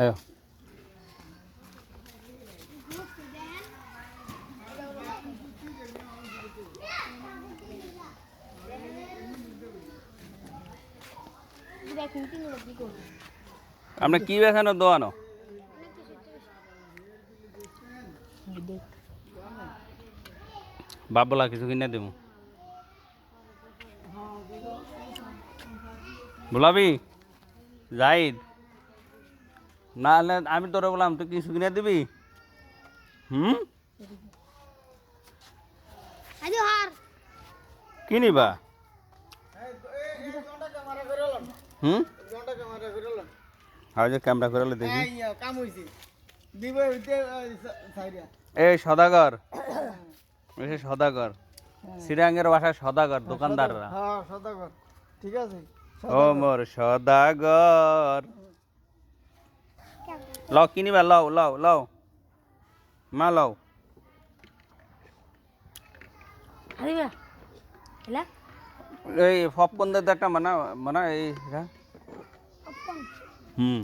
আয়ো। আপনি কি বেছানো দোয়ানো? বাপ বলা কিছু কিনে দেবো। বলাবি? জাহিদ? না হলে আমি তোরে বললাম তুই কিছু কিনে দিবি? হুম? আজু হার। কি নিবা? হুম? আর যে ক্যামেরা করে দেখি। এই সদাগর। সদাগর। শ্রীরাঙ্গের বাসায় সদাগর দোকানদাররা। হ্যাঁ সদাগর। ঠিক আছে। ও মোর সদাগর। লও কিনিবা লও লও লও মা লও আরে এলা এই পপকর্ন দে একটা মানা মানা এই। হুম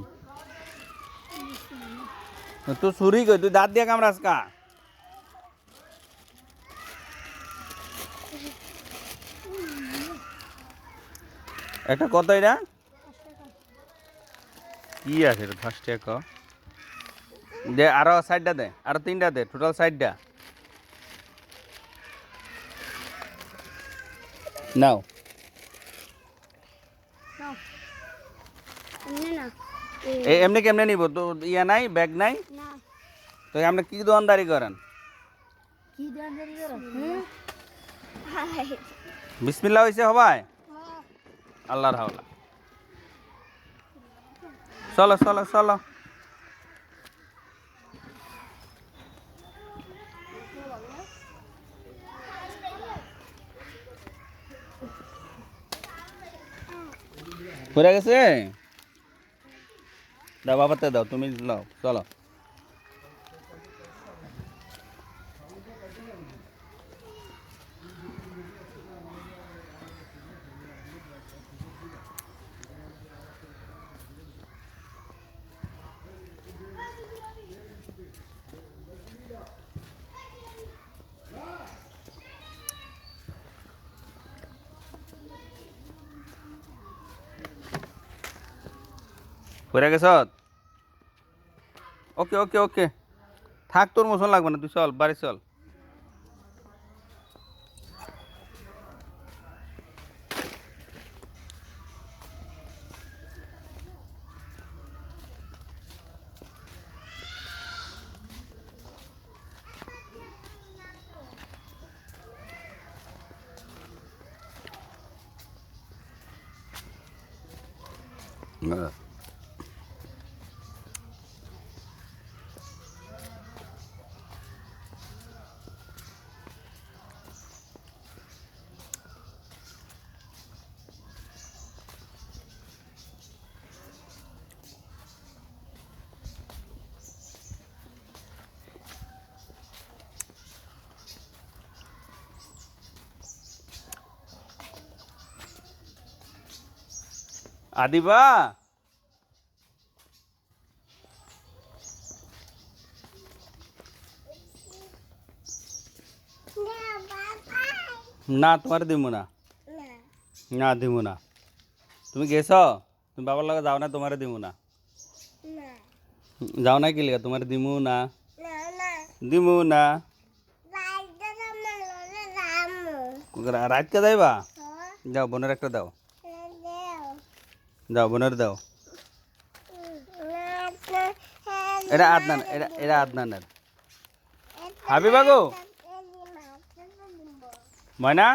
তুই চুরি কই তুই দাঁত দিয়ে কামড়াস কা একটা কত এটা কি আছে এটা ফার্স্ট এক দে আরও সাইডটা দে আরও তিনটা দে টোটাল সাইডটা। নাও। এমনি এ এমনি কেমনে নিব? তো ইয়া নাই ব্যাগ নাই? তো আপনি কি দোকানদারি করেন? বিসমিল্লা হয়েছে হবাই আল্লাহর হাওলা। চলো চলো চলো। পড়ে গেছে? দাও বাবাতে দাও তুমি লাও চলো। পড়ে গেছ? ওকে ওকে ওকে। থাক, তোর মোশন লাগবে না, তুই চল, বাড়ি চল। Uh. আদিবা? না তোমার দিব না। না দিব না। তুমি গেছ? তুমি বাবার লগে যাও না তোমার দিব না। যাও না কি লেগে? তোমার দিমু না। দিমু না। রাতকে যাইবা? যাও বোনের একটা দাও। দাও বোনের দাও। এটা আদনান এটা এটা আদনানের। হাবিবাগো ময়না?